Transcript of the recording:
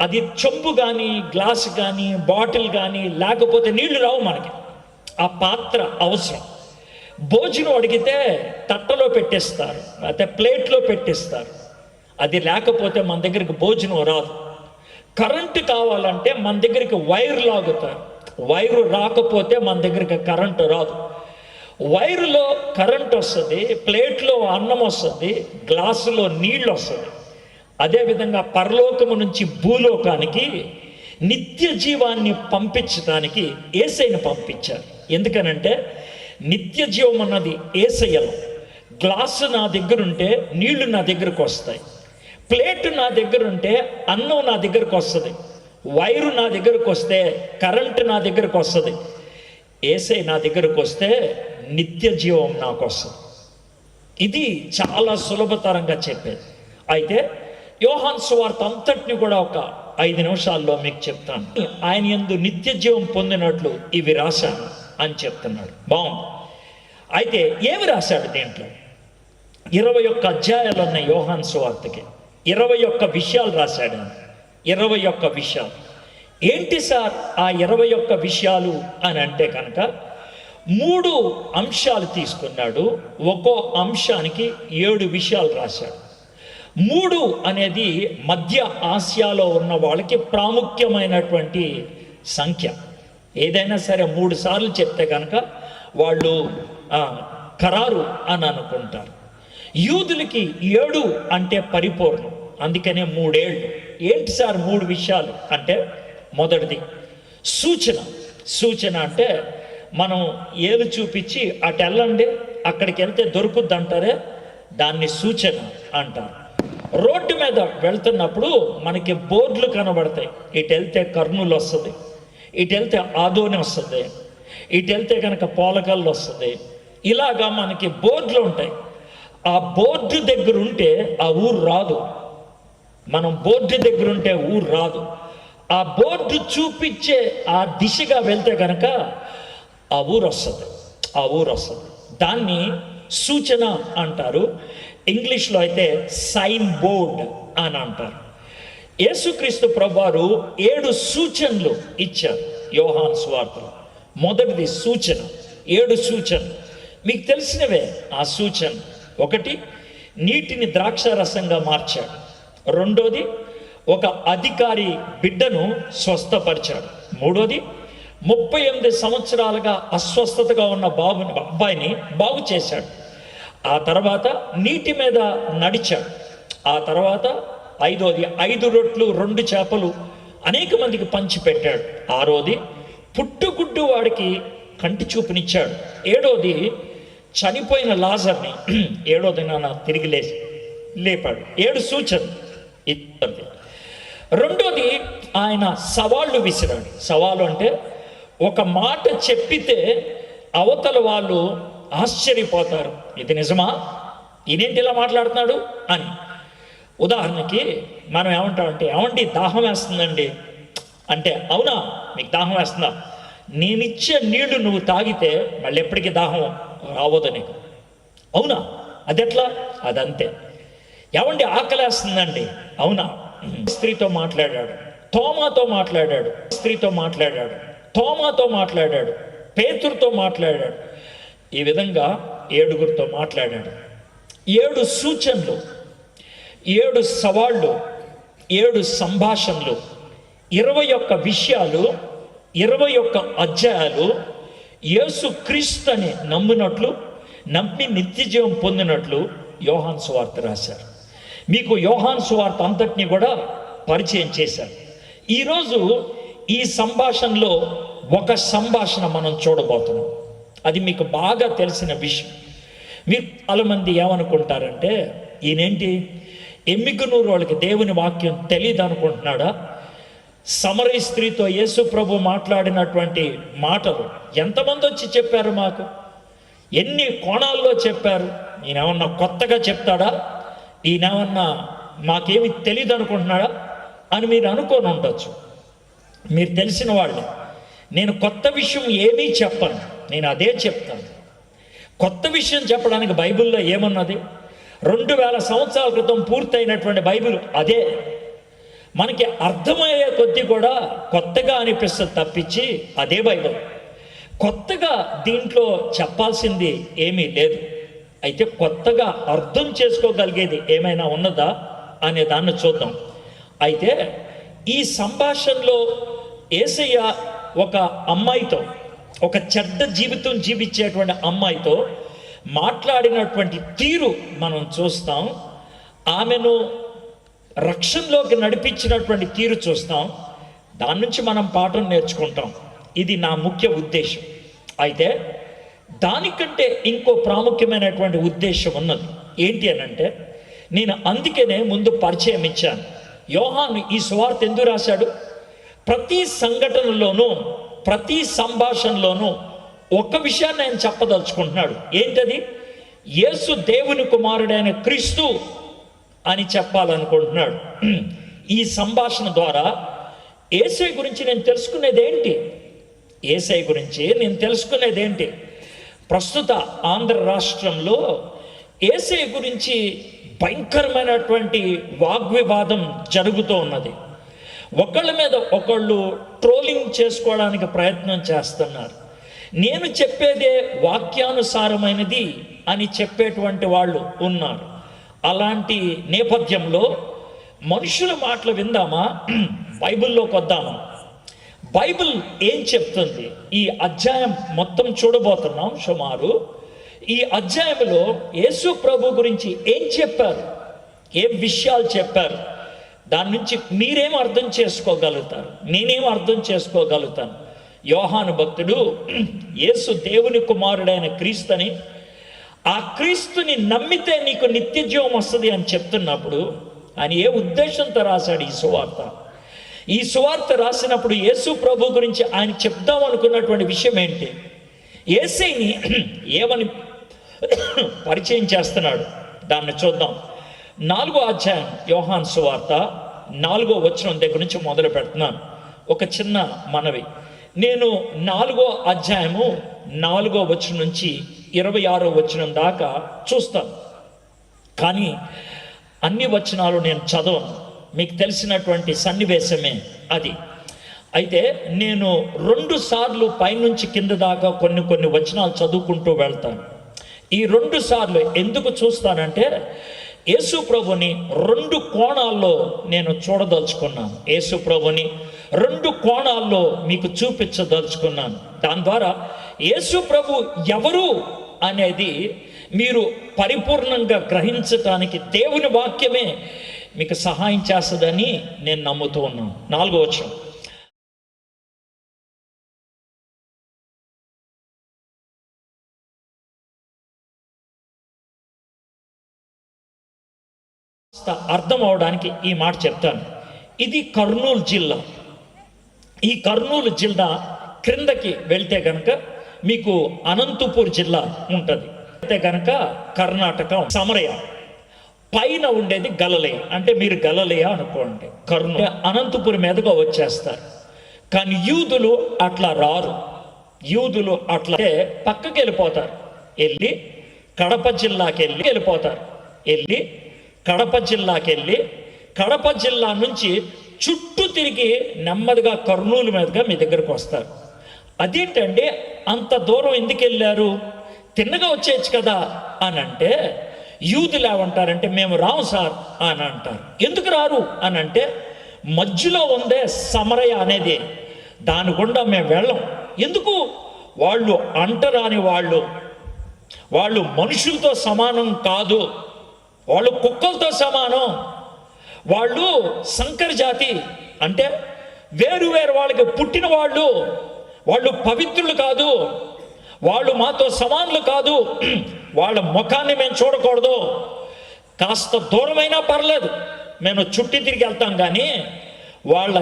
అది చెంబు కానీ గ్లాస్ కానీ బాటిల్ కానీ లేకపోతే నీళ్ళు రావు మనకి. ఆ పాత్ర అవసరం. భోజనం అడిగితే తట్టలో పెట్టేస్తారు అయితే ప్లేట్లో పెట్టేస్తారు. అది లేకపోతే మన దగ్గరికి భోజనం రాదు. కరెంటు కావాలంటే మన దగ్గరికి వైర్ లాగుతారు. వైరు రాకపోతే మన దగ్గరికి కరెంటు రాదు. వైరులో కరెంట్ వస్తుంది ప్లేట్లో అన్నం వస్తుంది గ్లాసులో నీళ్ళు వస్తుంది. అదేవిధంగా పరలోకము నుంచి భూలోకానికి నిత్య జీవాన్ని పంపించడానికి ఏసైని పంపించారు. ఎందుకనంటే నిత్య జీవం అన్నది ఏసయ్యలో. గ్లాసు నా దగ్గర ఉంటే నీళ్ళు నా దగ్గరకు వస్తాయి. ప్లేట్ నా దగ్గర ఉంటే అన్నం నా దగ్గరకు వస్తుంది. వైరు నా దగ్గరకు వస్తే కరెంటు నా దగ్గరకు వస్తుంది. ఏసై నా దగ్గరకు వస్తే నిత్య జీవం నాకు వస్తుంది ఇది చాలా సులభతరంగా చెప్పేది. అయితే యోహాన్ సువార్త అంతటిని కూడా ఒక ఐదు నిమిషాల్లో మీకు చెప్తాను. ఆయన ఎందు నిత్య జీవం పొందినట్లు ఇవి రాశాను అని చెప్తున్నాడు. బాగుంది. అయితే ఏమి రాశాడు దీంట్లో? ఇరవై ఒక్క అధ్యాయాలు ఉన్నాయి యోహాన్ సువార్తకి. ఇరవై ఒక్క విషయాలు రాశాడు ఇరవై ఒక్క విషయాలు. ఏంటి సార్ ఆ ఇరవై ఒక్క విషయాలు అని అంటే కనుక మూడు అంశాలు తీసుకున్నాడు. ఒక్కో అంశానికి ఏడు విషయాలు రాశాడు. మూడు అనేది మధ్య ఆసియాలో ఉన్న వాళ్ళకి ప్రాముఖ్యమైనటువంటి సంఖ్య. ఏదైనా సరే మూడు సార్లు చెప్తే కనుక వాళ్ళు ఖరారు అని అనుకుంటారు. యూదులకి ఏడు అంటే పరిపూర్ణం అందుకనే మూడేళ్ళు. ఏంటి సార్ మూడు విషయాలు? అంటే మొదటిది సూచన. సూచన అంటే మనం ఏలు చూపించి అటు వెళ్ళండి అక్కడికి వెళ్తే దొరుకుద్ది అంటారే దాన్ని సూచన అంటారు. రోడ్డు మీద వెళ్తున్నప్పుడు మనకి బోర్డులు కనబడతాయి. ఇటు వెళ్తే కర్నూలు వస్తుంది. ఇటు వెళ్తే ఆదోని వస్తుంది. ఇటు వెళ్తే కనుక పోలకల్లు వస్తుంది. ఇలాగా మనకి బోర్డులు ఉంటాయి. ఆ బోర్డు దగ్గర ఉంటే ఆ ఊరు రాదు. మనం బోర్డు దగ్గర ఉంటే ఊరు రాదు. ఆ బోర్డు చూపించే ఆ దిశగా వెళ్తే కనుక ఆ ఊరు వస్తుంది. ఆ ఊరు వస్తుంది. దాన్ని సూచన అంటారు. ఇంగ్లీష్లో అయితే సైన్ బోర్డ్ అని అంటారు. యేసుక్రీస్తు ప్రభువారు ఏడు సూచనలు ఇచ్చారు యోహాన్ స్వార్థలు మొదటిది సూచన ఏడు సూచనలు. మీకు తెలిసినవే ఆ సూచన. ఒకటి నీటిని ద్రాక్ష రసంగా మార్చాడు. రెండోది ఒక అధికారి బిడ్డను స్వస్థపరిచాడు. మూడోది ముప్పై ఎనిమిది సంవత్సరాలుగా అస్వస్థతగా ఉన్న బాబుని అబ్బాయిని బాగు చేశాడు. ఆ తర్వాత నీటి మీద నడిచాడు. ఆ తర్వాత ఐదోది ఐదు రొట్లు రెండు చేపలు అనేక మందికి పంచిపెట్టాడు ఆరోది పుట్టుగుడ్డు వాడికి కంటి చూపునిచ్చాడు. ఏడోది చనిపోయిన లాజర్ని ఏడో దినాన తిరిగి లేచి లేపాడు. ఏడు సూచన ఇద్దరిది రెండోది ఆయన సవాళ్ళు విసిరాడు. సవాలు అంటే ఒక మాట చెప్పితే అవతల వాళ్ళు ఆశ్చర్యపోతారు. ఇది నిజమా? ఈయనేంటి ఇలా మాట్లాడుతున్నాడు? అని. ఉదాహరణకి మనం ఏమంటామంటే ఏమండి దాహం వేస్తుందండి? అంటే అవునా? మీకు దాహం వేస్తుందా? నేనిచ్చే నీళ్ళు నువ్వు తాగితే మళ్ళీ ఎప్పటికీ దాహం రావద్దు నీకు. అవునా? అదెట్లా? అదంతే. ఏమండి ఆకలేస్తుందండి? అవునా? స్త్రీతో మాట్లాడాడు. తోమాతో మాట్లాడాడు. స్త్రీతో మాట్లాడాడు. తోమాతో మాట్లాడాడు. పేతురుతో మాట్లాడాడు. ఈ విధంగా ఏడుగురితో మాట్లాడాడు. ఏడు సూచనలు ఏడు సవాళ్ళు ఏడు సంభాషణలు ఇరవై ఒక్క విషయాలు ఇరవై ఒక్క అధ్యాయాలు యేసు క్రీస్తుని నమ్మినట్లు నమ్మి నిత్యజీవం పొందినట్లు యోహాన్ సువార్త రాశారు. మీకు యోహాన్ సువార్త అంతటిని కూడా పరిచయం చేశారు. ఈరోజు ఈ సంభాషణలో ఒక సంభాషణ మనం చూడబోతున్నాం. అది మీకు బాగా తెలిసిన విషయం. మీరు చాలామంది ఏమనుకుంటారంటే ఈయనేంటి? ఎమ్మికనూరు వాళ్ళకి దేవుని వాక్యం తెలియదు అనుకుంటున్నాడా? సమరయ స్త్రీతో యేసు ప్రభు మాట్లాడినటువంటి మాటలు ఎంతమంది వచ్చి చెప్పారు మాకు? ఎన్ని కోణాల్లో చెప్పారు? ఈయనేమన్నా కొత్తగా చెప్తాడా? ఈయనేమన్నా మాకేమి తెలియదు అనుకుంటున్నాడా? అని మీరు అనుకొని ఉండొచ్చు మీరు తెలిసిన వాళ్ళే. నేను కొత్త విషయం ఏమీ చెప్పను. నేను అదే చెప్తాను. కొత్త విషయం చెప్పడానికి బైబిల్లో ఏమున్నది? రెండు వేల సంవత్సరాల క్రితం పూర్తయినటువంటి బైబిల్ అదే. మనకి అర్థమయ్యే కొద్దీ కూడా కొత్తగా అనిపిస్తుంది తప్పించి అదే బైబిల్. కొత్తగా దీంట్లో చెప్పాల్సింది ఏమీ లేదు. అయితే కొత్తగా అర్థం చేసుకోగలిగేది ఏమైనా ఉన్నదా అనే దాన్ని చూద్దాం. అయితే ఈ సంభాషణలో ఏసయ్య ఒక అమ్మాయితో ఒక చెడ్డ జీవితం జీవించేటువంటి అమ్మాయితో మాట్లాడినటువంటి తీరు మనం చూస్తాం. ఆమెను రక్షణలోకి నడిపించినటువంటి తీరు చూస్తాం. దాని నుంచి మనం పాఠం నేర్చుకుంటాం. ఇది నా ముఖ్య ఉద్దేశం. అయితే దానికంటే ఇంకో ప్రాముఖ్యమైనటువంటి ఉద్దేశం ఉన్నది. ఏంటి అని అంటే నేను అందుకనే ముందు పరిచయం ఇచ్చాను. యోహాను ఈ సువార్త ఎందుకు రాశాడు? ప్రతి సంఘటనలోనూ ప్రతి సంభాషణలోనూ ఒక విషయాన్ని ఆయన చెప్పదలుచుకుంటున్నాడు. ఏంటది? యేసు దేవుని కుమారుడైన క్రీస్తు అని చెప్పాలనుకుంటున్నాడు. ఈ సంభాషణ ద్వారా ఏసై గురించి నేను తెలుసుకునేది ఏంటి ఏసై గురించి నేను తెలుసుకునేది ఏంటి ప్రస్తుత ఆంధ్ర రాష్ట్రంలో ఏసై గురించి భయంకరమైనటువంటి వాగ్వివాదం జరుగుతూ ఉన్నది. ఒకళ్ళ మీద ఒకళ్ళు ట్రోలింగ్ చేసుకోవడానికి ప్రయత్నం చేస్తున్నారు. నేను చెప్పేదే వాక్యానుసారమైనది అని చెప్పేటువంటి వాళ్ళు ఉన్నారు. అలాంటి నేపథ్యంలో మనుషుల మాటలు విందామా? బైబిల్లోకి వద్దామా? బైబిల్ ఏం చెప్తుంది? ఈ అధ్యాయం మొత్తం చూడబోతున్నాం సుమారు. ఈ అధ్యాయంలో యేసు ప్రభు గురించి ఏం చెప్పారు? ఏం విషయాలు చెప్పారు? దాని నుంచి మీరేం అర్థం చేసుకోగలుగుతారు? నేనేం అర్థం చేసుకోగలుగుతాను? యోహాను భక్తుడు యేసు దేవుని కుమారుడైన క్రీస్తుని ఆ క్రీస్తుని నమ్మితే నీకు నిత్య జీవం వస్తుంది అని చెప్తున్నప్పుడు ఆయన ఏ ఉద్దేశంతో రాశాడు ఈ సువార్త? ఈ సువార్త రాసినప్పుడు యేసు ప్రభు గురించి ఆయన చెప్దాం అనుకున్నటువంటి విషయం ఏంటి? ఏసైని ఏమని పరిచయం చేస్తున్నాడు? దాన్ని చూద్దాం. నాలుగో అధ్యాయం యోహాన్ సువార్త నాలుగో వచనం దగ్గర నుంచి మొదలు పెడుతున్నాను. ఒక చిన్న మనవి. నేను నాలుగో అధ్యాయము నాలుగో వచనం నుంచి ఇరవై ఆరో వచనం దాకా చూస్తాను. కానీ అన్ని వచనాలు నేను చదవను. మీకు తెలిసినటువంటి సన్నివేశమే అది. అయితే నేను రెండు సార్లు పైనుంచి కింద దాకా కొన్ని కొన్ని వచనాలు చదువుకుంటూ వెళ్తాను. ఈ రెండు సార్లు ఎందుకు చూస్తానంటే యేసు ప్రభుని రెండు కోణాల్లో నేను చూడదలుచుకున్నాను. యేసు ప్రభుని రెండు కోణాల్లో మీకు చూపించదలుచుకున్నాను. దాని ద్వారా యేసు ప్రభు ఎవరు అనేది మీరు పరిపూర్ణంగా గ్రహించటానికి దేవుని వాక్యమే మీకు సహాయం చేస్తుందని నేను నమ్ముతూ ఉన్నాను. నాలుగో వచ్చాం అర్థం అవడానికి ఈ మాట చెప్తాను. ఇది కర్నూలు జిల్లా. ఈ కర్నూలు జిల్లా క్రిందకి వెళ్తే గనక మీకు అనంతపూర్ జిల్లా ఉంటుంది. అయితే గనక కర్ణాటక సమరయ. పైన ఉండేది గలలయ. అంటే మీరు గలలయ అనుకోండి. కర్నూలు. అనంతపురం మీదుగా వచ్చేస్తారు. కానీ యూదులు అట్లా రారు. యూదులు అట్లా పక్కకి వెళ్ళిపోతారు వెళ్ళి కడప జిల్లాకి వెళ్ళి వెళ్ళిపోతారు. వెళ్ళి కడప జిల్లాకి వెళ్ళి కడప జిల్లా నుంచి చుట్టూ తిరిగి నెమ్మదిగా కర్నూలు మీదుగా మీ దగ్గరకు వస్తారు. అదేంటంటే అంత దూరం ఎందుకు వెళ్ళారు? తిన్నగా వచ్చేయచ్చు కదా అని అంటే యూదులు ఏమంటారంటే మేము రాము సార్ అని అంటారు. ఎందుకు రారు అని అంటే మధ్యలో ఉందే సమరయ అనేది దాని గుండా మేము వెళ్ళం. ఎందుకు? వాళ్ళు అంటరాని వాళ్ళు. వాళ్ళు మనుషులతో సమానం కాదు. వాళ్ళు కుక్కలతో సమానం. వాళ్ళు సంకర జాతి. అంటే వేరు వేరు వాళ్ళకి పుట్టిన వాళ్ళు. వాళ్ళు పవిత్రులు కాదు. వాళ్ళు మాతో సమానులు కాదు. వాళ్ళ ముఖాన్ని మేము చూడకూడదు. కాస్త దూరమైనా పర్లేదు. మేము చుట్టి తిరిగి వెళ్తాం కానీ వాళ్ళ